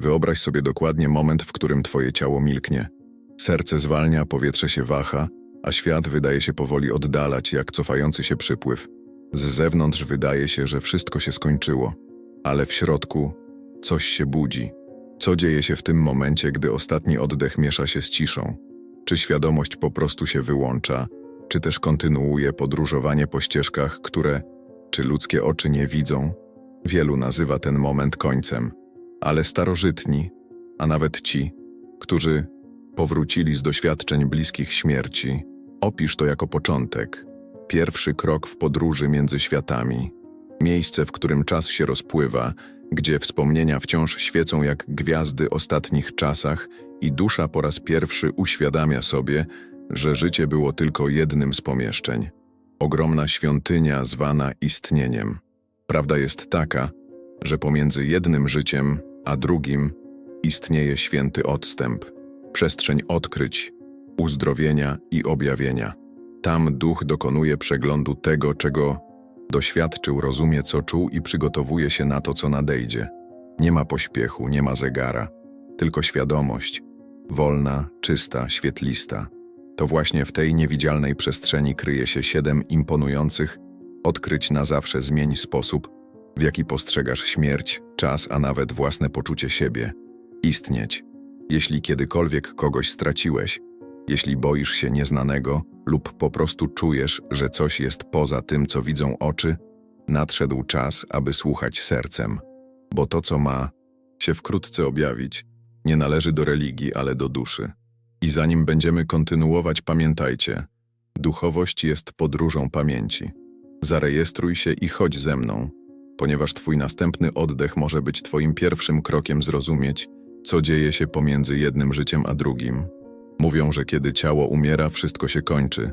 Wyobraź sobie dokładnie moment, w którym twoje ciało milknie. Serce zwalnia, powietrze się waha, a świat wydaje się powoli oddalać, jak cofający się przypływ. Z zewnątrz wydaje się, że wszystko się skończyło, ale w środku coś się budzi. Co dzieje się w tym momencie, gdy ostatni oddech miesza się z ciszą? Czy świadomość po prostu się wyłącza, czy też kontynuuje podróżowanie po ścieżkach, które, czy ludzkie oczy nie widzą? Wielu nazywa ten moment końcem, ale starożytni, a nawet ci, którzy powrócili z doświadczeń bliskich śmierci, opisz to jako początek, pierwszy krok w podróży między światami, miejsce, w którym czas się rozpływa, gdzie wspomnienia wciąż świecą jak gwiazdy ostatnich czasach i dusza po raz pierwszy uświadamia sobie, że życie było tylko jednym z pomieszczeń. Ogromna świątynia zwana istnieniem. Prawda jest taka, że pomiędzy jednym życiem a drugim istnieje święty odstęp, przestrzeń odkryć, uzdrowienia i objawienia. Tam duch dokonuje przeglądu tego, czego doświadczył, rozumie, co czuł i przygotowuje się na to, co nadejdzie. Nie ma pośpiechu, nie ma zegara, tylko świadomość, wolna, czysta, świetlista. To właśnie w tej niewidzialnej przestrzeni kryje się siedem imponujących, odkryć na zawsze zmień sposób, w jaki postrzegasz śmierć, czas, a nawet własne poczucie siebie. Istnieć. Jeśli kiedykolwiek kogoś straciłeś, jeśli boisz się nieznanego lub po prostu czujesz, że coś jest poza tym, co widzą oczy, nadszedł czas, aby słuchać sercem. Bo to, co ma się wkrótce objawić, nie należy do religii, ale do duszy. I zanim będziemy kontynuować, pamiętajcie, duchowość jest podróżą pamięci. Zarejestruj się i chodź ze mną, ponieważ Twój następny oddech może być Twoim pierwszym krokiem zrozumieć, co dzieje się pomiędzy jednym życiem a drugim. Mówią, że kiedy ciało umiera, wszystko się kończy,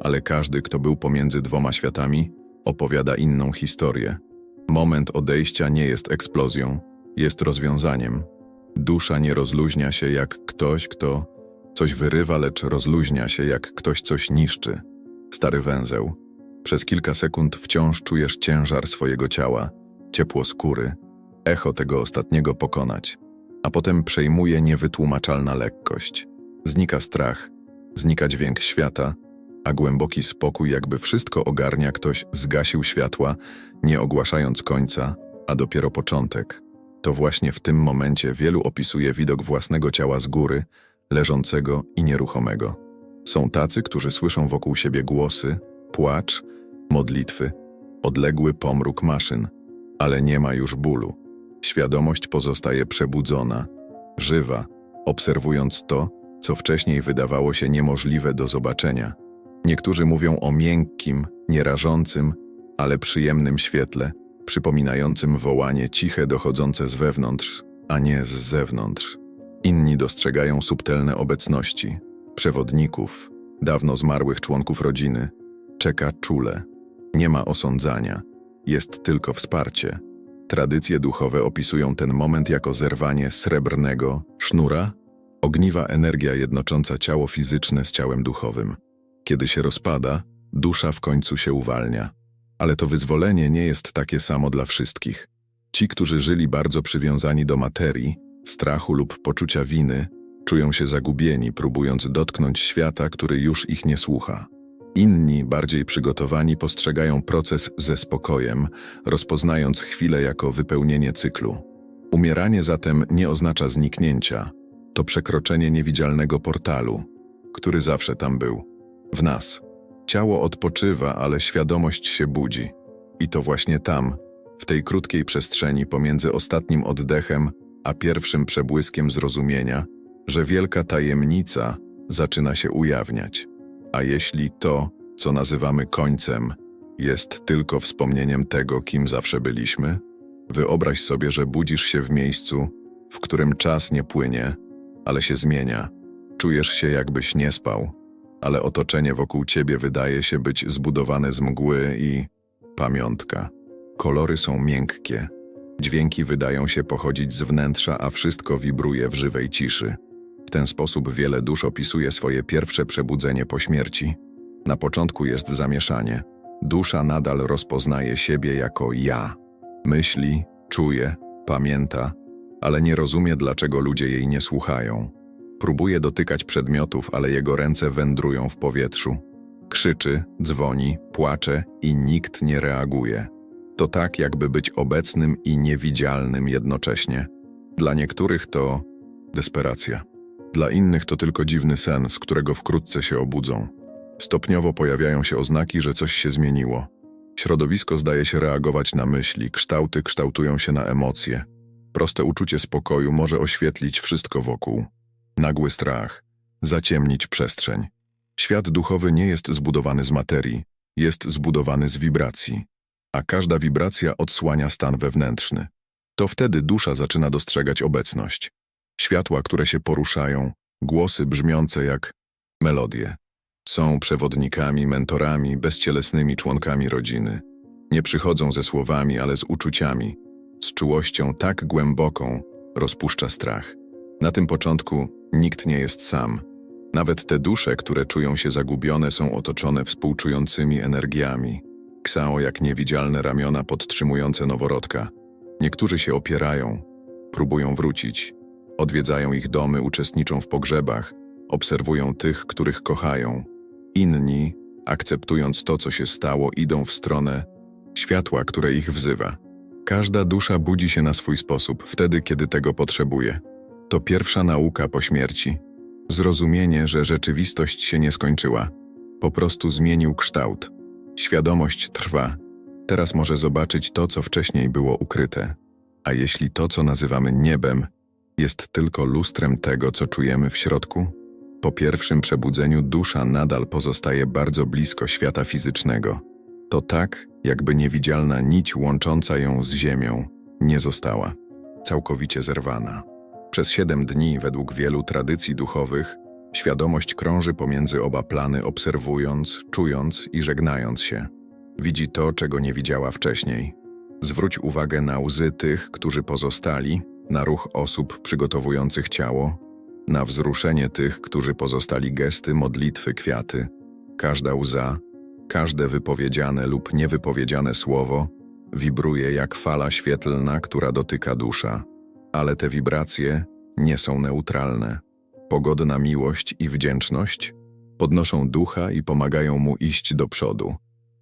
ale każdy, kto był pomiędzy dwoma światami, opowiada inną historię. Moment odejścia nie jest eksplozją, jest rozwiązaniem. Dusza nie rozluźnia się jak ktoś, kto coś wyrywa, lecz rozluźnia się jak ktoś coś niszczy. Stary węzeł. Przez kilka sekund wciąż czujesz ciężar swojego ciała, ciepło skóry, echo tego ostatniego pokonać, a potem przejmuje niewytłumaczalna lekkość. Znika strach, znika dźwięk świata, a głęboki spokój, jakby wszystko ogarnia ktoś, zgasił światła, nie ogłaszając końca, a dopiero początek. To właśnie w tym momencie wielu opisuje widok własnego ciała z góry, leżącego i nieruchomego. Są tacy, którzy słyszą wokół siebie głosy, płacz, modlitwy, odległy pomruk maszyn, ale nie ma już bólu. Świadomość pozostaje przebudzona, żywa, obserwując to, co wcześniej wydawało się niemożliwe do zobaczenia. Niektórzy mówią o miękkim, nierażącym, ale przyjemnym świetle, przypominającym wołanie ciche dochodzące z wewnątrz, a nie z zewnątrz. Inni dostrzegają subtelne obecności, przewodników, dawno zmarłych członków rodziny. Czeka czule. Nie ma osądzania, jest tylko wsparcie. Tradycje duchowe opisują ten moment jako zerwanie srebrnego sznura, ogniwa energia jednocząca ciało fizyczne z ciałem duchowym. Kiedy się rozpada, dusza w końcu się uwalnia. Ale to wyzwolenie nie jest takie samo dla wszystkich. Ci, którzy żyli bardzo przywiązani do materii, strachu lub poczucia winy, czują się zagubieni, próbując dotknąć świata, który już ich nie słucha. Inni, bardziej przygotowani, postrzegają proces ze spokojem, rozpoznając chwilę jako wypełnienie cyklu. Umieranie zatem nie oznacza zniknięcia, to przekroczenie niewidzialnego portalu, który zawsze tam był, w nas. Ciało odpoczywa, ale świadomość się budzi. I to właśnie tam, w tej krótkiej przestrzeni pomiędzy ostatnim oddechem a pierwszym przebłyskiem zrozumienia, że wielka tajemnica zaczyna się ujawniać. A jeśli to, co nazywamy końcem, jest tylko wspomnieniem tego, kim zawsze byliśmy, wyobraź sobie, że budzisz się w miejscu, w którym czas nie płynie, ale się zmienia. Czujesz się, jakbyś nie spał, ale otoczenie wokół ciebie wydaje się być zbudowane z mgły i pamiątka. Kolory są miękkie, dźwięki wydają się pochodzić z wnętrza, a wszystko wibruje w żywej ciszy. W ten sposób wiele dusz opisuje swoje pierwsze przebudzenie po śmierci. Na początku jest zamieszanie. Dusza nadal rozpoznaje siebie jako ja. Myśli, czuje, pamięta, ale nie rozumie, dlaczego ludzie jej nie słuchają. Próbuje dotykać przedmiotów, ale jego ręce wędrują w powietrzu. Krzyczy, dzwoni, płacze i nikt nie reaguje. To tak, jakby być obecnym i niewidzialnym jednocześnie. Dla niektórych to desperacja. Dla innych to tylko dziwny sen, z którego wkrótce się obudzą. Stopniowo pojawiają się oznaki, że coś się zmieniło. Środowisko zdaje się reagować na myśli, kształty kształtują się na emocje. Proste uczucie spokoju może oświetlić wszystko wokół. Nagły strach, zaciemnić przestrzeń. Świat duchowy nie jest zbudowany z materii, jest zbudowany z wibracji, a każda wibracja odsłania stan wewnętrzny. To wtedy dusza zaczyna dostrzegać obecność. Światła, które się poruszają, głosy brzmiące jak melodie. Są przewodnikami, mentorami, bezcielesnymi członkami rodziny. Nie przychodzą ze słowami, ale z uczuciami. Z czułością tak głęboką rozpuszcza strach. Na tym początku nikt nie jest sam. Nawet te dusze, które czują się zagubione, są otoczone współczującymi energiami. Ksao jak niewidzialne ramiona podtrzymujące noworodka. Niektórzy się opierają, próbują wrócić. Odwiedzają ich domy, uczestniczą w pogrzebach, obserwują tych, których kochają. Inni, akceptując to, co się stało, idą w stronę światła, które ich wzywa. Każda dusza budzi się na swój sposób, wtedy, kiedy tego potrzebuje. To pierwsza nauka po śmierci. Zrozumienie, że rzeczywistość się nie skończyła. Po prostu zmienił kształt. Świadomość trwa. Teraz może zobaczyć to, co wcześniej było ukryte. A jeśli to, co nazywamy niebem, jest tylko lustrem tego, co czujemy w środku? Po pierwszym przebudzeniu dusza nadal pozostaje bardzo blisko świata fizycznego. To tak, jakby niewidzialna nić łącząca ją z ziemią nie została całkowicie zerwana. Przez siedem dni, według wielu tradycji duchowych, świadomość krąży pomiędzy oba plany, obserwując, czując i żegnając się. Widzi to, czego nie widziała wcześniej. Zwróć uwagę na łzy tych, którzy pozostali, na ruch osób przygotowujących ciało, na wzruszenie tych, którzy pozostali gesty, modlitwy, kwiaty. Każda łza, każde wypowiedziane lub niewypowiedziane słowo wibruje jak fala świetlna, która dotyka dusza. Ale te wibracje nie są neutralne. Pogodna miłość i wdzięczność podnoszą ducha i pomagają mu iść do przodu.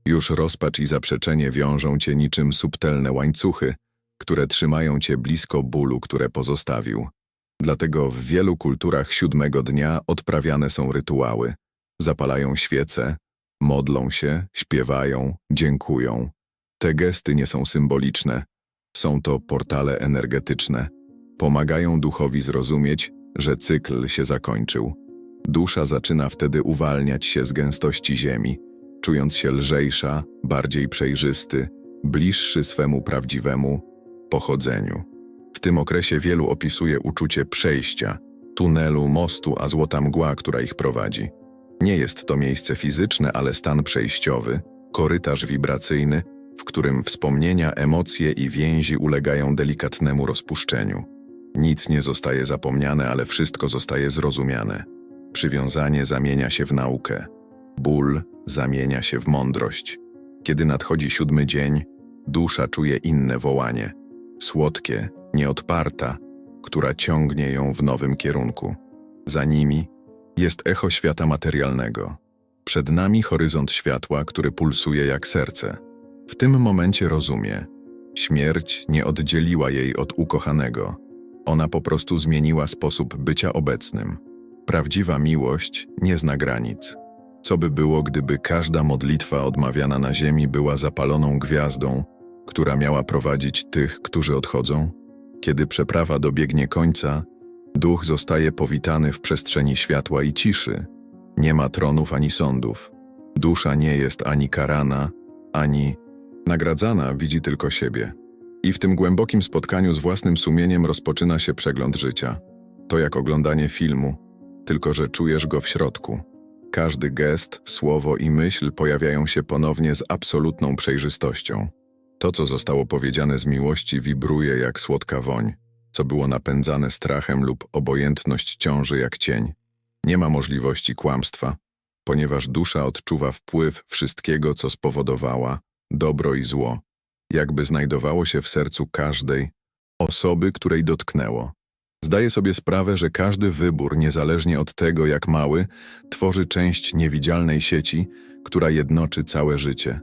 Już rozpacz i zaprzeczenie wiążą cię niczym subtelne łańcuchy, które trzymają cię blisko bólu, które pozostawił. Dlatego w wielu kulturach siódmego dnia odprawiane są rytuały. Zapalają świece, modlą się, śpiewają, dziękują. Te gesty nie są symboliczne, są to portale energetyczne. Pomagają duchowi zrozumieć, że cykl się zakończył. Dusza zaczyna wtedy uwalniać się z gęstości ziemi, czując się lżejsza, bardziej przejrzysty, bliższy swemu prawdziwemu pochodzeniu. W tym okresie wielu opisuje uczucie przejścia, tunelu, mostu, a złota mgła, która ich prowadzi. Nie jest to miejsce fizyczne, ale stan przejściowy, korytarz wibracyjny, w którym wspomnienia, emocje i więzi ulegają delikatnemu rozpuszczeniu. Nic nie zostaje zapomniane, ale wszystko zostaje zrozumiane. Przywiązanie zamienia się w naukę. Ból zamienia się w mądrość. Kiedy nadchodzi siódmy dzień, dusza czuje inne wołanie. Słodkie, nieodparta, która ciągnie ją w nowym kierunku. Za nimi jest echo świata materialnego. Przed nami horyzont światła, który pulsuje jak serce. W tym momencie rozumie. Śmierć nie oddzieliła jej od ukochanego. Ona po prostu zmieniła sposób bycia obecnym. Prawdziwa miłość nie zna granic. Co by było, gdyby każda modlitwa odmawiana na ziemi była zapaloną gwiazdą, która miała prowadzić tych, którzy odchodzą? Kiedy przeprawa dobiegnie końca, duch zostaje powitany w przestrzeni światła i ciszy. Nie ma tronów ani sądów. Dusza nie jest ani karana, ani nagradzana, widzi tylko siebie. I w tym głębokim spotkaniu z własnym sumieniem rozpoczyna się przegląd życia. To jak oglądanie filmu, tylko że czujesz go w środku. Każdy gest, słowo i myśl pojawiają się ponownie z absolutną przejrzystością. To, co zostało powiedziane z miłości, wibruje jak słodka woń, co było napędzane strachem lub obojętność ciąży jak cień. Nie ma możliwości kłamstwa, ponieważ dusza odczuwa wpływ wszystkiego, co spowodowała, dobro i zło, jakby znajdowało się w sercu każdej, osoby, której dotknęło. Zdaje sobie sprawę, że każdy wybór, niezależnie od tego, jak mały, tworzy część niewidzialnej sieci, która jednoczy całe życie.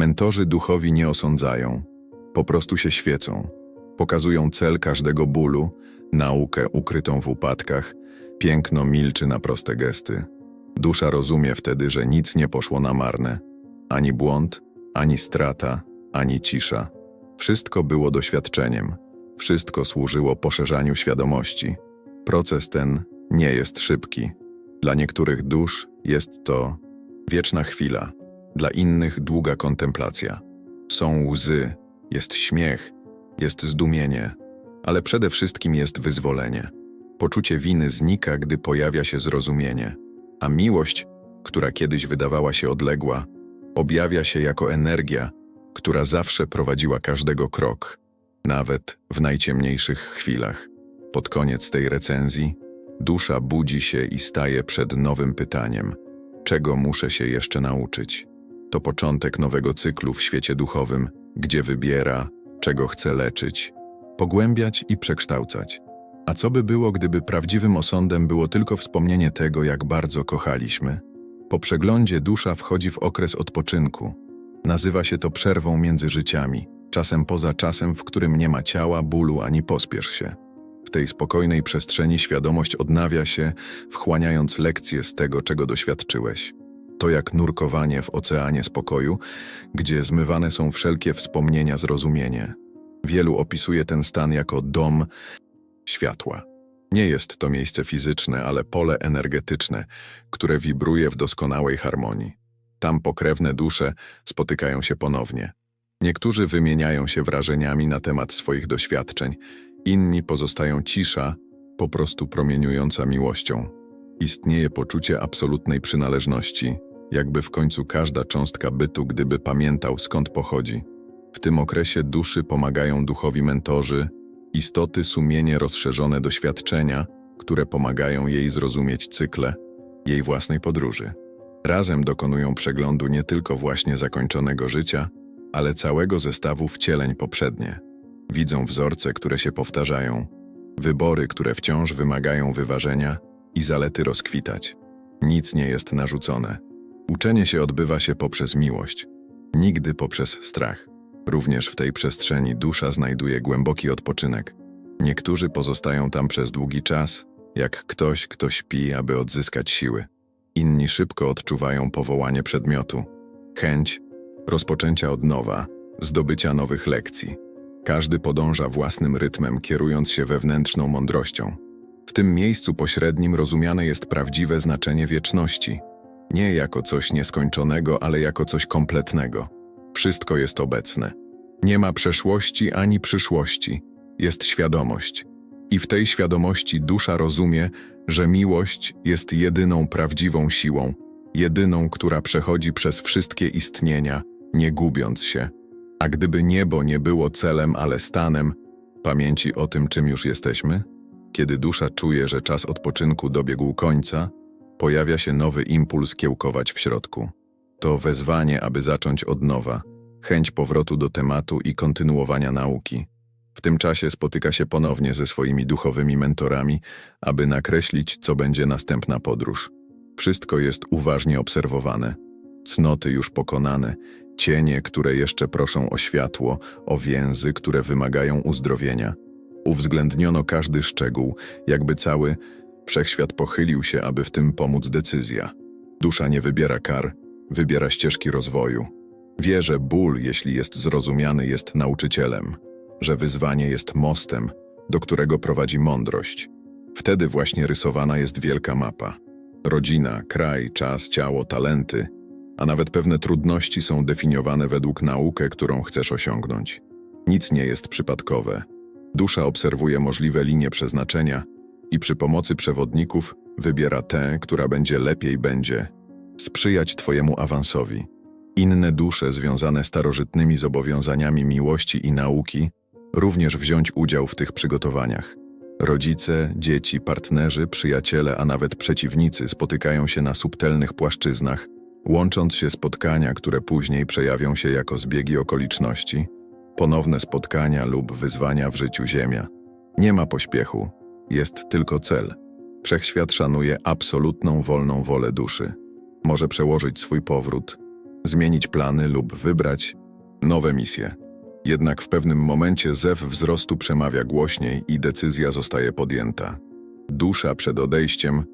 Mentorzy duchowi nie osądzają, po prostu się świecą. Pokazują cel każdego bólu, naukę ukrytą w upadkach, piękno milczy na proste gesty. Dusza rozumie wtedy, że nic nie poszło na marne. Ani błąd, ani strata, ani cisza. Wszystko było doświadczeniem. Wszystko służyło poszerzaniu świadomości. Proces ten nie jest szybki. Dla niektórych dusz jest to wieczna chwila, dla innych długa kontemplacja. Są łzy, jest śmiech, jest zdumienie, ale przede wszystkim jest wyzwolenie. Poczucie winy znika, gdy pojawia się zrozumienie, a miłość, która kiedyś wydawała się odległa, objawia się jako energia, która zawsze prowadziła każdego krok, nawet w najciemniejszych chwilach. Pod koniec tej recenzji dusza budzi się i staje przed nowym pytaniem: czego muszę się jeszcze nauczyć? To początek nowego cyklu w świecie duchowym, gdzie wybiera, czego chce leczyć, pogłębiać i przekształcać. A co by było, gdyby prawdziwym osądem było tylko wspomnienie tego, jak bardzo kochaliśmy? Po przeglądzie dusza wchodzi w okres odpoczynku. Nazywa się to przerwą między życiami, czasem poza czasem, w którym nie ma ciała, bólu ani pospiesz się. W tej spokojnej przestrzeni świadomość odnawia się, wchłaniając lekcje z tego, czego doświadczyłeś. To jak nurkowanie w oceanie spokoju, gdzie zmywane są wszelkie wspomnienia zrozumienie. Wielu opisuje ten stan jako dom światła. Nie jest to miejsce fizyczne, ale pole energetyczne, które wibruje w doskonałej harmonii. Tam pokrewne dusze spotykają się ponownie. Niektórzy wymieniają się wrażeniami na temat swoich doświadczeń, inni pozostają cisza, po prostu promieniująca miłością. Istnieje poczucie absolutnej przynależności, jakby w końcu każda cząstka bytu, gdyby pamiętał skąd pochodzi. W tym okresie duszy pomagają duchowi mentorzy, istoty sumienie rozszerzone doświadczenia, które pomagają jej zrozumieć cykle jej własnej podróży. Razem dokonują przeglądu nie tylko właśnie zakończonego życia, ale całego zestawu wcieleń poprzednie. Widzą wzorce, które się powtarzają, wybory, które wciąż wymagają wyważenia i zalety rozkwitać. Nic nie jest narzucone. Uczenie się odbywa się poprzez miłość, nigdy poprzez strach. Również w tej przestrzeni dusza znajduje głęboki odpoczynek. Niektórzy pozostają tam przez długi czas, jak ktoś, kto śpi, aby odzyskać siły. Inni szybko odczuwają powołanie przedmiotu, chęć rozpoczęcia od nowa, zdobycia nowych lekcji. Każdy podąża własnym rytmem, kierując się wewnętrzną mądrością. W tym miejscu pośrednim rozumiane jest prawdziwe znaczenie wieczności. Nie jako coś nieskończonego, ale jako coś kompletnego. Wszystko jest obecne. Nie ma przeszłości ani przyszłości. Jest świadomość. I w tej świadomości dusza rozumie, że miłość jest jedyną prawdziwą siłą, jedyną, która przechodzi przez wszystkie istnienia, nie gubiąc się. A gdyby niebo nie było celem, ale stanem, pamięci o tym, czym już jesteśmy? Kiedy dusza czuje, że czas odpoczynku dobiegł końca, pojawia się nowy impuls kiełkować w środku. To wezwanie, aby zacząć od nowa, chęć powrotu do tematu i kontynuowania nauki. W tym czasie spotyka się ponownie ze swoimi duchowymi mentorami, aby nakreślić, co będzie następna podróż. Wszystko jest uważnie obserwowane. Cnoty już pokonane, cienie, które jeszcze proszą o światło, o więzy, które wymagają uzdrowienia. Uwzględniono każdy szczegół, jakby cały wszechświat pochylił się, aby w tym pomóc decyzja. Dusza nie wybiera kar, wybiera ścieżki rozwoju. Wie, że ból, jeśli jest zrozumiany, jest nauczycielem, że wyzwanie jest mostem, do którego prowadzi mądrość. Wtedy właśnie rysowana jest wielka mapa. Rodzina, kraj, czas, ciało, talenty, a nawet pewne trudności są definiowane według naukę, którą chcesz osiągnąć. Nic nie jest przypadkowe. Dusza obserwuje możliwe linie przeznaczenia i przy pomocy przewodników wybiera tę, która będzie lepiej będzie sprzyjać Twojemu awansowi. Inne dusze związane starożytnymi zobowiązaniami miłości i nauki również wziąć udział w tych przygotowaniach. Rodzice, dzieci, partnerzy, przyjaciele, a nawet przeciwnicy spotykają się na subtelnych płaszczyznach, łącząc się spotkania, które później przejawią się jako zbiegi okoliczności, ponowne spotkania lub wyzwania w życiu Ziemia. Nie ma pośpiechu, jest tylko cel. Wszechświat szanuje absolutną wolną wolę duszy. Może przełożyć swój powrót, zmienić plany lub wybrać nowe misje. Jednak w pewnym momencie zew wzrostu przemawia głośniej i decyzja zostaje podjęta. Dusza przed odejściem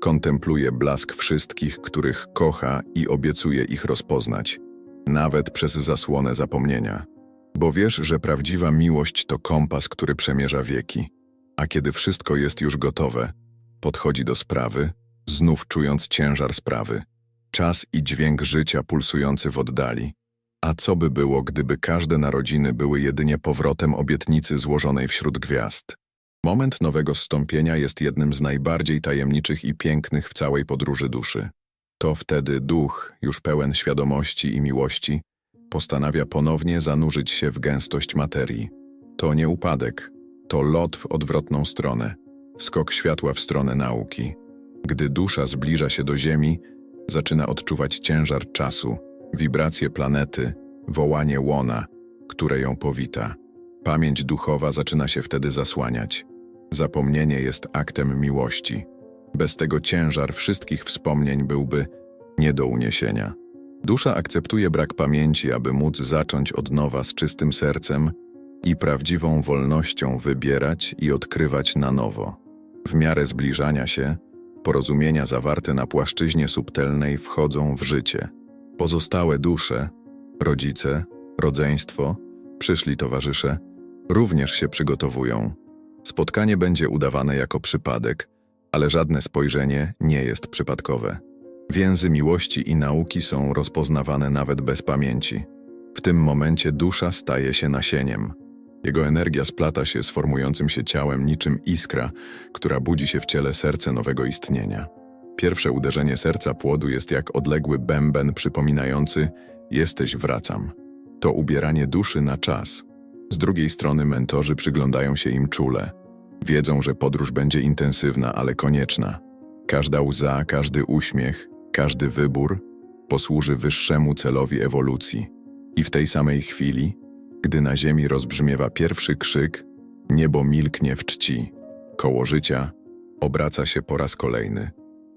kontempluje blask wszystkich, których kocha i obiecuje ich rozpoznać, nawet przez zasłonę zapomnienia. Bo wiesz, że prawdziwa miłość to kompas, który przemierza wieki. A kiedy wszystko jest już gotowe, podchodzi do sprawy, znów czując ciężar sprawy, czas i dźwięk życia pulsujący w oddali. A co by było, gdyby każde narodziny były jedynie powrotem obietnicy złożonej wśród gwiazd? Moment nowego zstąpienia jest jednym z najbardziej tajemniczych i pięknych w całej podróży duszy. To wtedy duch, już pełen świadomości i miłości, postanawia ponownie zanurzyć się w gęstość materii. To nie upadek, to lot w odwrotną stronę, skok światła w stronę nauki. Gdy dusza zbliża się do Ziemi, zaczyna odczuwać ciężar czasu, wibracje planety, wołanie łona, które ją powita. Pamięć duchowa zaczyna się wtedy zasłaniać. Zapomnienie jest aktem miłości. Bez tego ciężar wszystkich wspomnień byłby nie do uniesienia. Dusza akceptuje brak pamięci, aby móc zacząć od nowa z czystym sercem i prawdziwą wolnością wybierać i odkrywać na nowo. W miarę zbliżania się, porozumienia zawarte na płaszczyźnie subtelnej wchodzą w życie. Pozostałe dusze, rodzice, rodzeństwo, przyszli towarzysze, również się przygotowują. Spotkanie będzie udawane jako przypadek, ale żadne spojrzenie nie jest przypadkowe. Więzy miłości i nauki są rozpoznawane nawet bez pamięci. W tym momencie dusza staje się nasieniem. Jego energia splata się z formującym się ciałem niczym iskra, która budzi się w ciele serce nowego istnienia. Pierwsze uderzenie serca płodu jest jak odległy bęben przypominający jesteś wracam. To ubieranie duszy na czas. Z drugiej strony mentorzy przyglądają się im czule. Wiedzą, że podróż będzie intensywna, ale konieczna. Każda łza, każdy uśmiech, każdy wybór posłuży wyższemu celowi ewolucji. I w tej samej chwili, gdy na ziemi rozbrzmiewa pierwszy krzyk, niebo milknie w czci. Koło życia obraca się po raz kolejny.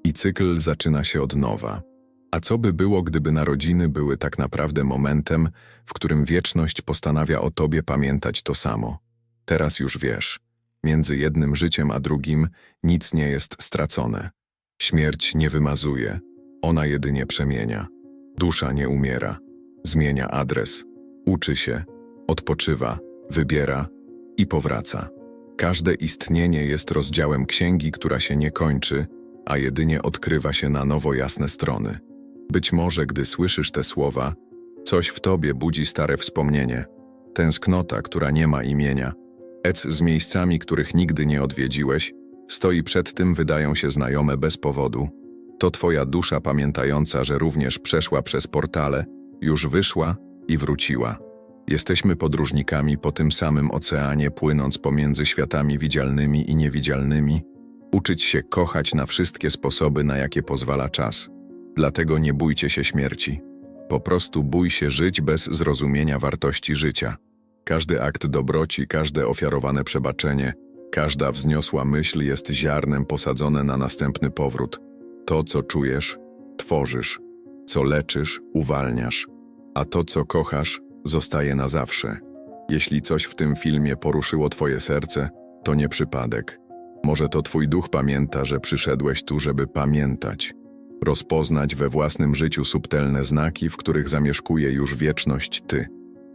I cykl zaczyna się od nowa. A co by było, gdyby narodziny były tak naprawdę momentem, w którym wieczność postanawia o tobie pamiętać to samo? Teraz już wiesz. Między jednym życiem a drugim nic nie jest stracone. Śmierć nie wymazuje, ona jedynie przemienia. Dusza nie umiera, zmienia adres, uczy się, odpoczywa, wybiera i powraca. Każde istnienie jest rozdziałem księgi, która się nie kończy, a jedynie odkrywa się na nowo jasne strony. Być może, gdy słyszysz te słowa, coś w tobie budzi stare wspomnienie, tęsknota, która nie ma imienia, ec z miejscami, których nigdy nie odwiedziłeś, stoi przed tym, wydają się znajome bez powodu. To twoja dusza pamiętająca, że również przeszła przez portale, już wyszła i wróciła. Jesteśmy podróżnikami po tym samym oceanie, płynąc pomiędzy światami widzialnymi i niewidzialnymi, uczyć się kochać na wszystkie sposoby, na jakie pozwala czas. Dlatego nie bójcie się śmierci. Po prostu bój się żyć bez zrozumienia wartości życia. Każdy akt dobroci, każde ofiarowane przebaczenie, każda wzniosła myśl jest ziarnem posadzone na następny powrót. To, co czujesz, tworzysz, co leczysz, uwalniasz, a to, co kochasz, zostaje na zawsze. Jeśli coś w tym filmie poruszyło Twoje serce, to nie przypadek. Może to Twój duch pamięta, że przyszedłeś tu, żeby pamiętać. Rozpoznać we własnym życiu subtelne znaki, w których zamieszkuje już wieczność Ty.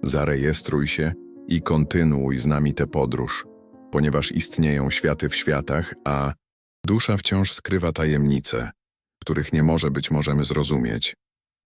Zarejestruj się i kontynuuj z nami tę podróż, ponieważ istnieją światy w światach, a dusza wciąż skrywa tajemnice, których nie może być możemy zrozumieć.